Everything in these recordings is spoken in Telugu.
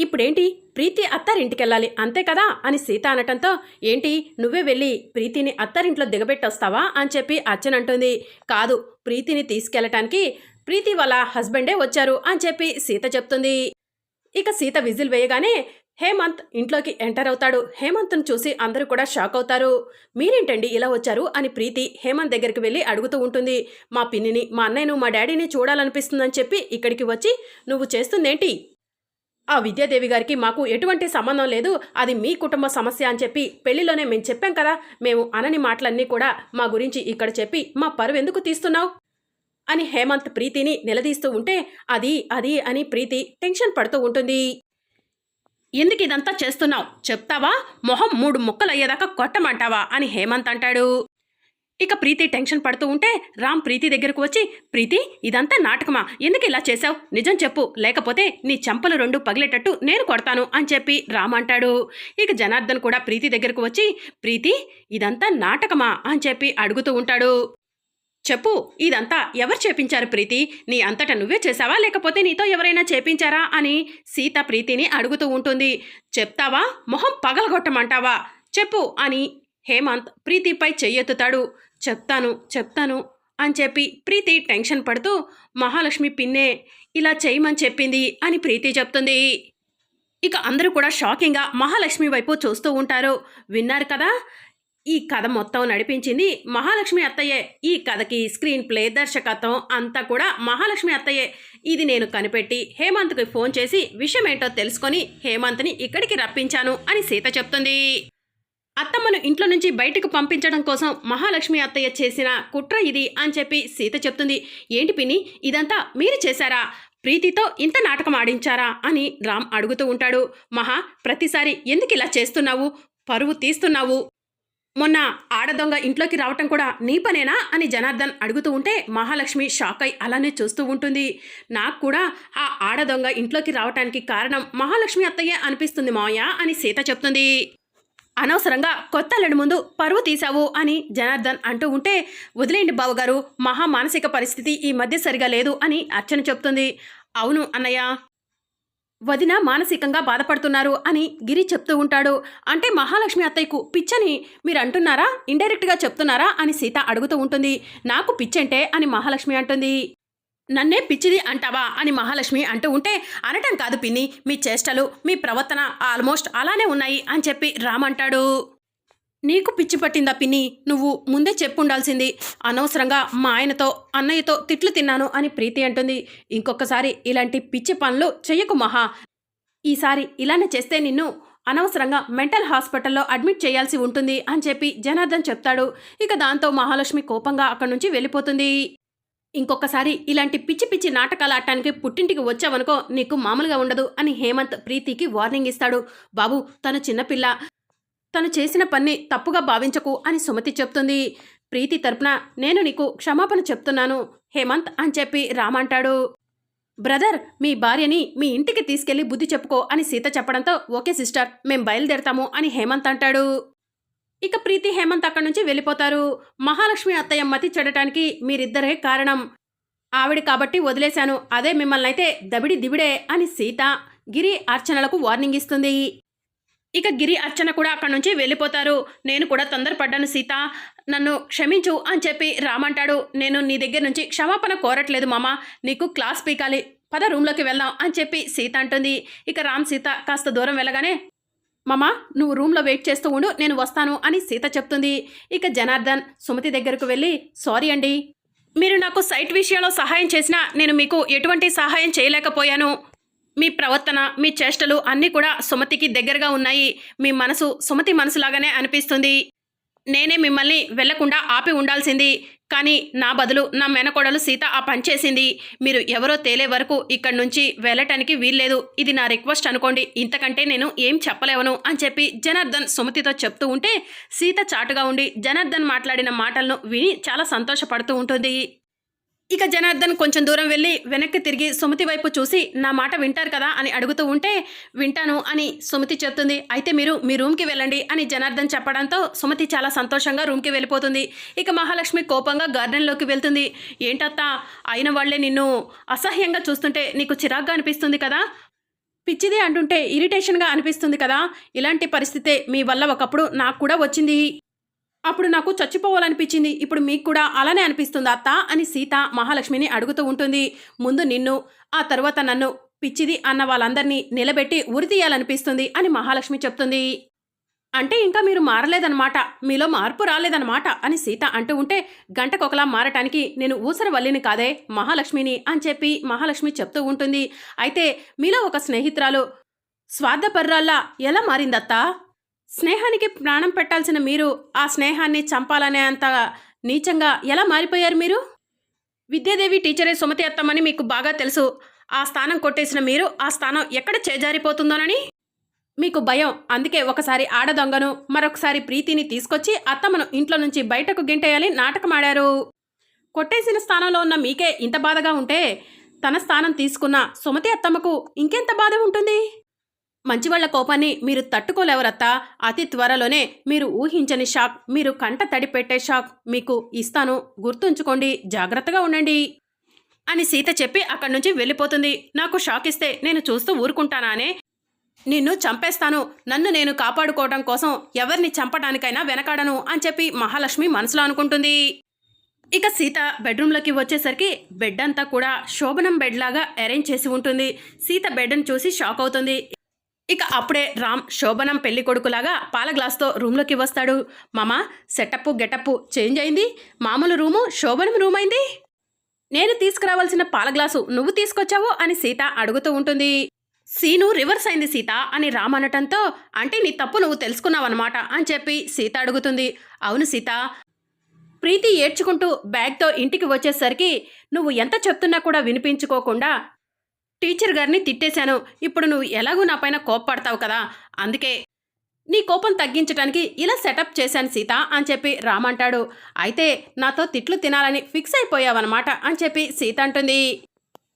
ఇప్పుడేంటి? ప్రీతి అత్తారింటికెళ్ళాలి అంతే కదా? అని సీత అనటంతో ఏంటి? నువ్వే వెళ్ళి ప్రీతిని అత్తారింట్లో దిగబెట్టొస్తావా? అని చెప్పి అర్చన అంటుంది. కాదు ప్రీతిని తీసుకెళ్ళటానికి ప్రీతి వాళ్ళ హస్బెండే వచ్చారు అని చెప్పి సీత చెప్తుంది. ఇక సీత విజిల్ వేయగానే హేమంత్ ఇంట్లోకి ఎంటర్ అవుతాడు. హేమంత్ను చూసి అందరూ కూడా షాక్ అవుతారు. మీరేంటండి ఇలా వచ్చారు? అని ప్రీతి హేమంత్ దగ్గరికి వెళ్ళి అడుగుతూ ఉంటుంది. మా పిన్నిని మా అన్నయ్యను మా డాడీని చూడాలనిపిస్తుందని చెప్పి ఇక్కడికి వచ్చి నువ్వు చేస్తుందేంటి? ఆ విద్యాదేవి గారికి మాకు ఎటువంటి సంబంధం లేదు. అది మీ కుటుంబ సమస్య అని చెప్పి పెళ్ళిలోనే మేము చెప్పాం కదా. మేము అనని మాటలన్నీ కూడా మా గురించి ఇక్కడ చెప్పి మా పరువు ఎందుకు తీస్తున్నావు? అని హేమంత్ ప్రీతిని నిలదీస్తూ ఉంటే అది అది అని ప్రీతి టెన్షన్ పడుతూ ఉంటుంది. ఎందుకు ఇదంతా చేస్తున్నావు? చెప్తావా? మొహం మూడు ముక్కలు అయ్యేదాకా కొట్టమంటావా? అని హేమంత్ అంటాడు. ఇక ప్రీతి టెన్షన్ పడుతూ ఉంటే రామ్ ప్రీతి దగ్గరకు వచ్చి ప్రీతి ఇదంతా నాటకమా? ఎందుకు ఇలా చేశావు? నిజం చెప్పు. లేకపోతే నీ చెంపలు రెండు పగిలేటట్టు నేను కొడతాను అని చెప్పి రామ్ అంటాడు. ఇక జనార్దన్ కూడా ప్రీతి దగ్గరకు వచ్చి ప్రీతి ఇదంతా నాటకమా? అని చెప్పి అడుగుతూ ఉంటాడు. చెప్పు ఇదంతా ఎవరు చేపించారు ప్రీతి? నీ అంతటా నువ్వే చేసావా లేకపోతే నీతో ఎవరైనా చేపించారా? అని సీత ప్రీతిని అడుగుతూ ఉంటుంది. చెప్తావా? మొహం పగలగొట్టమంటావా? చెప్పు అని హేమంత్ ప్రీతిపై చెయ్యెత్తుతాడు. చెప్తాను చెప్తాను అని చెప్పి ప్రీతి టెన్షన్ పడుతూ మహాలక్ష్మి పిన్నే ఇలా చేయమని చెప్పింది అని ప్రీతి చెప్తుంది. ఇక అందరూ కూడా షాకింగ్గా మహాలక్ష్మి వైపు చూస్తూ ఉంటారు. విన్నారు కదా? ఈ కథ మొత్తం నడిపించింది మహాలక్ష్మి అత్తయ్యే. ఈ కథకి స్క్రీన్ ప్లే దర్శకత్వం అంతా కూడా మహాలక్ష్మి అత్తయ్యే. ఇది నేను కనిపెట్టి హేమంత్కి ఫోన్ చేసి విషయం ఏంటో తెలుసుకొని హేమంత్ని ఇక్కడికి రప్పించాను అని సీత చెప్తుంది. అత్తమ్మను ఇంట్లో నుంచి బయటకు పంపించడం కోసం మహాలక్ష్మి అత్తయ్య చేసిన కుట్ర ఇది అని చెప్పి సీత చెప్తుంది. ఏంటి పిని ఇదంతా మీరు చేశారా? ప్రీతితో ఇంత నాటకం ఆడించారా? అని రామ్ అడుగుతూ ఉంటాడు. మహా ప్రతిసారి ఎందుకు ఇలా చేస్తున్నావు? పరువు తీస్తున్నావు. మొన్న ఆడదొంగ ఇంట్లోకి రావటం కూడా నీ పనేనా? అని జనార్దన్ అడుగుతూ ఉంటే మహాలక్ష్మి షాక్ అయి అలానే చూస్తూ ఉంటుంది. నాకు కూడా ఆ ఆడదొంగ ఇంట్లోకి రావటానికి కారణం మహాలక్ష్మి అత్తయ్య అనిపిస్తుంది మావయ్య అని సీత చెప్తుంది. అనవసరంగా కొత్త ముందు పరువు తీశావు అని జనార్దన్ అంటూ ఉంటే వదిలేండి బావగారు మహా మానసిక పరిస్థితి ఈ మధ్య సరిగా లేదు అని అర్చన చెప్తుంది. అవును అన్నయ్య. వదిన మానసికంగా బాధపడుతున్నారు అని గిరి చెప్తూ ఉంటాడు. అంటే మహాలక్ష్మి అత్తయ్యకు పిచ్చని మీరు అంటున్నారా ఇండైరెక్ట్గా చెప్తున్నారా? అని సీత అడుగుతూ ఉంటుంది. నాకు పిచ్చంటే అని మహాలక్ష్మి అంటుంది. నన్నే పిచ్చిది అంటావా అని మహాలక్ష్మి అంటూ ఉంటే అనటం కాదు పిన్ని మీ చేష్టలు మీ ప్రవర్తన ఆల్మోస్ట్ అలానే ఉన్నాయి అని చెప్పి రామంటాడు నీకు పిచ్చి పట్టిందా పిన్ని? నువ్వు ముందే చెప్పుండాల్సింది. అనవసరంగా మా ఆయనతో అన్నయ్యతో తిట్లు తిన్నాను అని ప్రీతి అంటుంది. ఇంకొకసారి ఇలాంటి పిచ్చి పనులు చెయ్యకు మహా. ఈసారి ఇలానే చేస్తే నిన్ను అనవసరంగా మెంటల్ హాస్పిటల్లో అడ్మిట్ చేయాల్సి ఉంటుంది అని చెప్పి జనార్దన్ చెప్తాడు. ఇక దాంతో మహాలక్ష్మి కోపంగా అక్కడి నుంచి వెళ్ళిపోతుంది. ఇంకొకసారి ఇలాంటి పిచ్చి పిచ్చి నాటకాలు ఆడటానికి పుట్టింటికి వచ్చావనుకో నీకు మామూలుగా ఉండదు అని హేమంత్ ప్రీతికి వార్నింగ్ ఇస్తాడు. బాబు తను చిన్నపిల్ల. తను చేసిన పని తప్పుగా భావించకు అని సుమతి చెప్తుంది. ప్రీతి తరపున నేను నీకు క్షమాపణ చెప్తున్నాను హేమంత్ అని చెప్పి రామంటాడు బ్రదర్ మీ భార్యని మీ ఇంటికి తీసుకెళ్ళి బుద్ధి చెప్పుకో అని సీత చెప్పడంతో ఓకే సిస్టర్ మేం బయలుదేరతాము అని హేమంత్ అంటాడు. ఇక ప్రీతి హేమంత్ అక్కడి నుంచి వెళ్ళిపోతారు. మహాలక్ష్మి అత్తయ్య మతి చెడటానికి మీరిద్దరే కారణం. ఆవిడ కాబట్టి వదిలేశాను. అదే మిమ్మల్ని అయితే దబిడి దిబిడే అని సీత గిరి అర్చనలకు వార్నింగ్ ఇస్తుంది. ఇక గిరి అర్చన కూడా అక్కడి నుంచి వెళ్ళిపోతారు. నేను కూడా తొందరపడ్డాను సీత. నన్ను క్షమించు అని చెప్పి రామంటాడు. నేను నీ దగ్గర నుంచి క్షమాపణ కోరట్లేదు మామ. నీకు క్లాస్ పీకాలి. పద రూమ్లోకి వెళ్దాం అని చెప్పి సీత అంటుంది. ఇక రామ్ సీత కాస్త దూరం వెళ్ళగానే మామ నువ్వు రూమ్లో వెయిట్ చేస్తూ ఉండు నేను వస్తాను అని సీత చెప్తుంది. ఇక జనార్దన్ సుమతి దగ్గరకు వెళ్ళి సారీ అండి. మీరు నాకు సైట్ విషయంలో సహాయం చేసినా నేను మీకు ఎటువంటి సహాయం చేయలేకపోయాను. మీ ప్రవర్తన మీ చేష్టలు అన్నీ కూడా సుమతికి దగ్గరగా ఉన్నాయి. మీ మనసు సుమతి మనసులాగానే అనిపిస్తుంది. నేనే మిమ్మల్ని వెళ్ళకుండా ఆపి ఉండాల్సింది. కానీ నా బదులు నా మెనకోడలు సీత ఆ పని చేసింది. మీరు ఎవరో తేలే వరకు ఇక్కడి నుంచి వెళ్ళటానికి వీల్లేదు. ఇది నా రిక్వెస్ట్ అనుకోండి. ఇంతకంటే నేను ఏం చెప్పలేవను అని చెప్పి జనార్దన్ సుమతితో చెప్తూ ఉంటే సీత చాటుగా ఉండి జనార్దన్ మాట్లాడిన మాటలను విని చాలా సంతోషపడుతూ ఉంటుంది. ఇక జనార్దన్ కొంచెం దూరం వెళ్ళి వెనక్కి తిరిగి సుమతి వైపు చూసి నా మాట వింటారు కదా? అని అడుగుతూ ఉంటే వింటాను అని సుమతి చెప్తుంది. అయితే మీరు మీ రూమ్కి వెళ్ళండి అని జనార్దన్ చెప్పడంతో సుమతి చాలా సంతోషంగా రూమ్కి వెళ్ళిపోతుంది. ఇక మహాలక్ష్మి కోపంగా గార్డెన్లోకి వెళ్తుంది. ఏంటత్తా అయిన వాళ్ళే నిన్ను అసహ్యంగా చూస్తుంటే నీకు చిరాగ్గా అనిపిస్తుంది కదా? పిచ్చిది అంటుంటే ఇరిటేషన్గా అనిపిస్తుంది కదా? ఇలాంటి పరిస్థితే మీ వల్ల ఒకప్పుడు నాకు కూడా వచ్చింది. అప్పుడు నాకు చచ్చిపోవాలనిపించింది. ఇప్పుడు మీకు కూడా అలానే అనిపిస్తుంది అత్త అని సీత మహాలక్ష్మిని అడుగుతూ ఉంటుంది. ముందు నిన్ను ఆ తర్వాత నన్ను పిచ్చిది అన్న వాళ్ళందరినీ నిలబెట్టి ఉరి తీయాలనిపిస్తుంది అని మహాలక్ష్మి చెప్తుంది. అంటే ఇంకా మీరు మారలేదన్నమాట. మీలో మార్పు రాలేదన్నమాట అని సీత అంటూ ఉంటే గంటకొకలా మారటానికి నేను ఊసరవల్లిని కాదే మహాలక్ష్మిని అని చెప్పి మహాలక్ష్మి చెప్తూ ఉంటుంది. అయితే మీలో ఒక స్నేహితురాలు స్వార్థపర్రాల్లా ఎలా మారిందత్తా? స్నేహానికి ప్రాణం పెట్టాల్సిన మీరు ఆ స్నేహాన్ని చంపాలనే అంత నీచంగా ఎలా మారిపోయారు మీరు? విద్యాదేవి టీచరే సుమతి అత్తమ్మని మీకు బాగా తెలుసు. ఆ స్థానం కొట్టేసిన మీరు ఆ స్థానం ఎక్కడ చేజారిపోతుందోనని? మీకు భయం. అందుకే ఒకసారి ఆడదొంగను మరొకసారి ప్రీతిని తీసుకొచ్చి అత్తమ్మను ఇంట్లో నుంచి బయటకు గింటేయాలి నాటకమాడారు. కొట్టేసిన స్థానంలో ఉన్న మీకే ఇంత బాధగా ఉంటే తన స్థానం తీసుకున్న సుమతి అత్తమ్మకు ఇంకెంత బాధ ఉంటుంది? మంచివాళ్ళ కోపాన్ని మీరు తట్టుకోలేవరత్తా? అతి త్వరలోనే మీరు ఊహించని షాక్ మీరు కంట తడి పెట్టే షాక్ మీకు ఇస్తాను. గుర్తుంచుకోండి జాగ్రత్తగా ఉండండి. అని సీత చెప్పి అక్కడి నుంచి వెళ్ళిపోతుంది. నాకు షాక్ ఇస్తే నేను చూస్తూ ఊరుకుంటానానే నిన్ను చంపేస్తాను. నన్ను నేను కాపాడుకోవడం కోసం ఎవరిని చంపడానికైనా వెనకాడను అని చెప్పి మహాలక్ష్మి మనసులో అనుకుంటుంది. ఇక సీత బెడ్రూమ్లోకి వచ్చేసరికి బెడ్ అంతా కూడా శోభనం బెడ్ లాగా అరేంజ్ చేసి ఉంటుంది. సీత బెడ్ని చూసి షాక్ అవుతుంది. ఇక అప్పుడే రామ్ శోభనం పెళ్ళి కొడుకులాగా పాల గ్లాస్తో రూమ్లోకి వస్తాడు. మామ సెటప్ గెటప్ చేంజ్ అయింది. మామూలు రూము శోభనం రూమ్ అయింది. నేను తీసుకురావాల్సిన పాల గ్లాసు నువ్వు తీసుకొచ్చావు అని సీత అడుగుతూ ఉంటుంది. సీను రివర్స్ అయింది సీత అని రామ్ అనటంతో అంటే నీ తప్పు నువ్వు తెలుసుకున్నావన్నమాట అని చెప్పి సీత అడుగుతుంది. అవును సీత. ప్రీతి ఏడ్చుకుంటూ బ్యాగ్తో ఇంటికి వచ్చేసరికి నువ్వు ఎంత చెప్తున్నా కూడా వినిపించుకోకుండా టీచర్ గారిని తిట్టేశాను. ఇప్పుడు నువ్వు ఎలాగూ నా పైన కోప్పడతావు కదా? అందుకే నీ కోపం తగ్గించడానికి ఇలా సెటప్ చేశాను సీత అని చెప్పి రామంటాడు అయితే నాతో తిట్లు తినాలని ఫిక్స్ అయిపోయావన్నమాట అని చెప్పి సీత అంటుంది.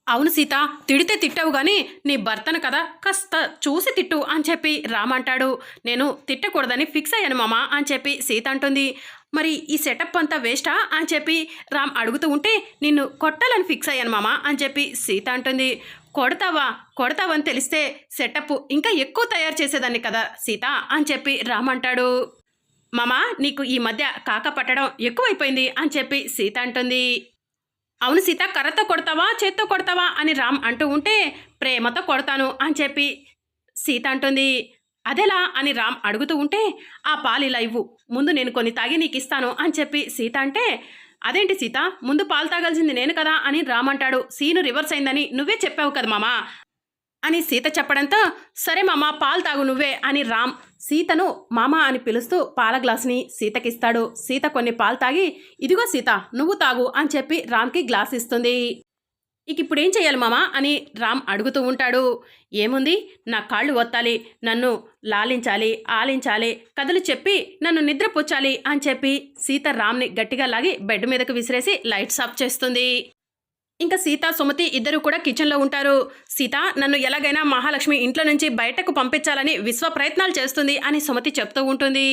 అవును సీత తిడితే తిట్టావు గాని నీ భర్తను కదా కాస్త చూసి తిట్టు అని చెప్పి రామ్ అంటాడు. నేను తిట్టకూడదని ఫిక్స్ అయ్యాను మామ అని చెప్పి సీత అంటుంది. మరి ఈ సెటప్ అంతా వేస్టా అని చెప్పి రామ్ అడుగుతూ ఉంటే నిన్ను కొట్టాలని ఫిక్స్ అయ్యాను మామ అని చెప్పి సీత అంటుంది. కొడతావా? కొడతావని తెలిస్తే సెటప్ ఇంకా ఎక్కువ తయారు చేసేదాన్ని కదా సీత అని చెప్పి రామ్ అంటాడు. మామ నీకు ఈ మధ్య కాక పట్టడం ఎక్కువైపోయింది అని చెప్పి సీత అంటుంది. అవును సీత కర్రతో కొడతావా చేత్తో కొడతావా అని రామ్ అంటూ ఉంటే ప్రేమతో కొడతాను అని చెప్పి సీత అంటుంది. అదెలా అని రామ్ అడుగుతూ ఉంటే ఆ పాలు ఇలా ఇవ్వు ముందు నేను కొన్ని తాగి నీకు ఇస్తాను అని చెప్పి సీత అంటే అదేంటి సీత ముందు పాలు తాగాల్సింది నేను కదా అని రామ్ అంటాడు. సీను రివర్స్ అయిందని నువ్వే చెప్పావు కదా మామా అని సీత చెప్పడంతో సరే మామ పాలు తాగు నువ్వే అని రామ్ సీతను మామ అని పిలుస్తూ పాల గ్లాసుని సీతకిస్తాడు. సీత కొన్ని పాలు తాగి ఇదిగో సీత నువ్వు తాగు అని చెప్పి రామ్కి గ్లాస్ ఇస్తుంది. ఇక ఇప్పుడు ఏం చేయాలి మామ? అని రామ్ అడుగుతూ ఉంటాడు. ఏముంది? నా కాళ్ళు ఒత్తాలి నన్ను లాలించాలి ఆలించాలి కథలు చెప్పి నన్ను నిద్రపుచ్చాలి అని చెప్పి సీత రామ్ని గట్టిగా లాగి బెడ్ మీదకు విసిరేసి లైట్స్ ఆఫ్ చేస్తుంది. ఇంకా సీత సుమతి ఇద్దరు కూడా కిచెన్లో ఉంటారు. సీత నన్ను ఎలాగైనా మహాలక్ష్మి ఇంట్లో నుంచి బయటకు పంపించాలని విశ్వ ప్రయత్నాలు చేస్తుంది అని సుమతి చెప్తూ ఉంటుంది.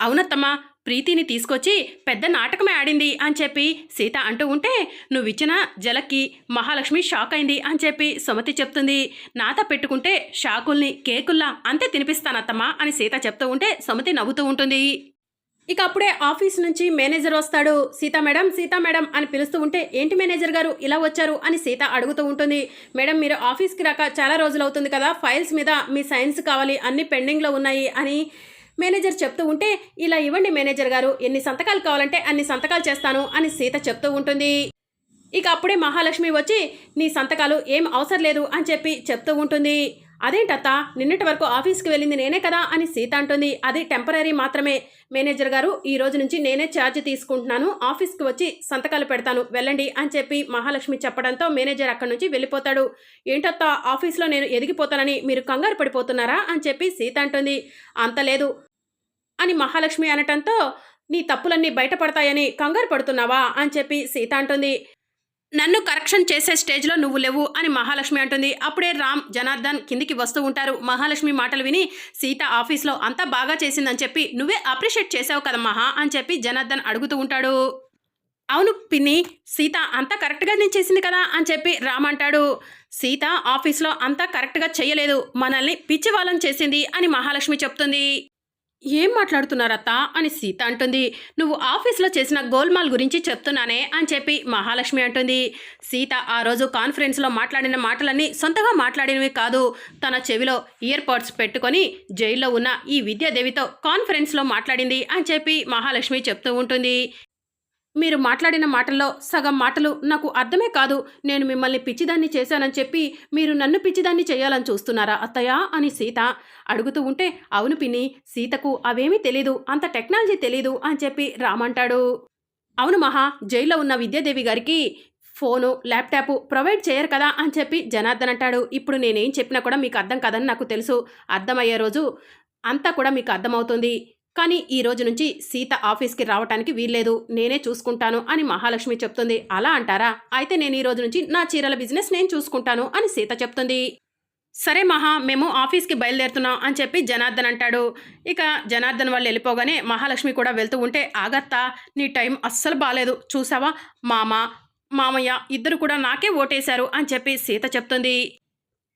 అవునత్తమ్మా ప్రీతిని తీసుకొచ్చి పెద్ద నాటకమే ఆడింది అని చెప్పి సీత అంటూ ఉంటే నువ్విచ్చిన జలకి మహాలక్ష్మి షాక్ అయింది అని చెప్పి సుమతి చెప్తుంది. నాత పెట్టుకుంటే షాకుల్ని కేకుల్లా అంతే తినిపిస్తానత్తమ్మా అని సీత చెప్తూ ఉంటే సుమతి నవ్వుతూ ఉంటుంది. ఇక అప్పుడే ఆఫీస్ నుంచి మేనేజర్ వస్తాడు. సీత మేడం సీత మేడం అని పిలుస్తూ ఉంటే ఏంటి మేనేజర్ గారు ఇలా వచ్చారు? అని సీత అడుగుతూ ఉంటుంది. మేడం మీరు ఆఫీస్కి రాక చాలా రోజులు అవుతుంది కదా ఫైల్స్ మీద మీ సైన్స్ కావాలి అన్ని పెండింగ్లో ఉన్నాయి అని మేనేజర్ చెప్తూ ఉంటే ఇలా ఇవ్వండి మేనేజర్ గారు ఎన్ని సంతకాలు కావాలంటే అన్ని సంతకాలు చేస్తాను అని సీత చెప్తూ ఉంటుంది. ఇక అప్పుడే మహాలక్ష్మి వచ్చి నీ సంతకాలు ఏం అవసరం లేదు అని చెప్పి చెప్తూ ఉంటుంది. అదేంటత్త? నిన్నటి వరకు ఆఫీస్కి వెళ్ళింది నేనే కదా అని సీత అంటుంది. అది టెంపరీ మాత్రమే. మేనేజర్ గారు ఈ రోజు నుంచి నేనే ఛార్జ్ తీసుకుంటున్నాను. ఆఫీస్కి వచ్చి సంతకాలు పెడతాను. వెళ్ళండి అని చెప్పి మహాలక్ష్మి చెప్పడంతో మేనేజర్ అక్కడి నుంచి వెళ్ళిపోతాడు. ఏంటత్తా? ఆఫీస్లో నేను ఎదిగిపోతానని మీరు కంగారు పడిపోతున్నారా అని చెప్పి సీత అంటుంది. అంత లేదు అని మహాలక్ష్మి అనటంతో నీ తప్పులన్నీ బయటపడతాయని కంగారు పడుతున్నావా అని చెప్పి సీత అంటుంది. నన్ను కరెక్షన్ చేసే స్టేజ్లో నువ్వు లేవు అని మహాలక్ష్మి అంటుంది. అప్పుడే రామ్ జనార్దన్ కిందికి వస్తూ ఉంటారు. మహాలక్ష్మి మాటలు విని సీత ఆఫీస్లో అంతా బాగా చేసిందని చెప్పి నువ్వే అప్రిషియేట్ చేసావు కదా మహా అని చెప్పి జనార్దన్ అడుగుతూ ఉంటాడు. అవును పిన్ని సీత అంతా కరెక్ట్గా నేను చేసింది కదా అని చెప్పి రామ్ అంటాడు. సీత ఆఫీస్లో అంతా కరెక్ట్గా చేయలేదు. మనల్ని పిచ్చి వాళ్ళని చేసింది అని మహాలక్ష్మి చెప్తుంది. ఏం మాట్లాడుతున్నారత్త అని సీత అంటుంది. నువ్వు ఆఫీస్లో చేసిన గోల్మాల్ గురించి చెప్తున్నానే అని చెప్పి మహాలక్ష్మి అంటుంది. సీత ఆ రోజు కాన్ఫరెన్స్లో మాట్లాడిన మాటలన్నీ సొంతగా మాట్లాడినవి కాదు. తన చెవిలో ఇయర్ పాడ్స్ పెట్టుకొని జైల్లో ఉన్న ఈ విద్యాదేవితో కాన్ఫరెన్స్లో మాట్లాడింది అని చెప్పి మహాలక్ష్మి చెప్తూ ఉంటుంది. మీరు మాట్లాడిన మాటల్లో సగం మాటలు నాకు అర్థమే కాదు. నేను మిమ్మల్ని పిచ్చిదాన్ని చేశానని చెప్పి మీరు నన్ను పిచ్చిదాన్ని చేయాలని చూస్తున్నారా అత్తయ్య? అని సీత అడుగుతూ ఉంటే అవును పిన్ని సీతకు అవేమీ తెలీదు అంత టెక్నాలజీ తెలీదు అని చెప్పి రామంటాడు. అవును మహా జైల్లో ఉన్న విద్యాదేవి గారికి ఫోను ల్యాప్టాప్ ప్రొవైడ్ చేయరు కదా అని చెప్పి జనార్దన్ అంటాడు. ఇప్పుడు నేనేం చెప్పినా కూడా మీకు అర్థం కదని నాకు తెలుసు. అర్థమయ్యే రోజు అంతా కూడా మీకు అర్థమవుతుంది. కానీ ఈ రోజు నుంచి సీత ఆఫీస్కి రావటానికి వీల్లేదు. నేనే చూసుకుంటాను అని మహాలక్ష్మి చెప్తుంది. అలా అంటారా? అయితే నేను ఈ రోజు నుంచి నా చీరల బిజినెస్ నేను చూసుకుంటాను అని సీత చెప్తుంది. సరే మహా మేము ఆఫీస్కి బయలుదేరుతున్నాం అని చెప్పి జనార్దన్ అంటాడు. ఇక జనార్దన్ వాళ్ళు వెళ్ళిపోగానే మహాలక్ష్మి కూడా వెళ్తూ ఉంటే ఆగత్తా నీ టైం అస్సలు బాగాలేదు చూసావా? మామ మామయ్య ఇద్దరు కూడా నాకే ఓటేశారు అని చెప్పి సీత చెప్తుంది.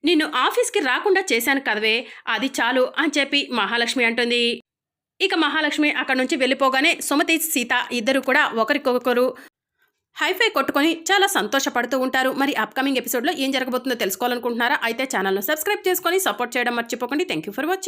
నిన్ను ఆఫీస్కి రాకుండా చేశాను కదవే అది చాలు అని చెప్పి మహాలక్ష్మి అంటుంది. ఇక మహాలక్ష్మి అక్కడ నుంచి వెళ్ళిపోగానే సుమతి సీత ఇద్దరు కూడా ఒకరికొకరు హైఫై కొట్టుకొని చాలా సంతోషపడుతూ ఉంటారు. మరి అప్కమింగ్ ఎపిసోడ్లో ఏం జరగబోతుందో తెలుసుకోవాలనుకుంటున్నారా? అయితే ఛానల్ను సబ్స్క్రైబ్ చేసుకొని సపోర్ట్ చేయడం మర్చిపోకండి. Thank you for watching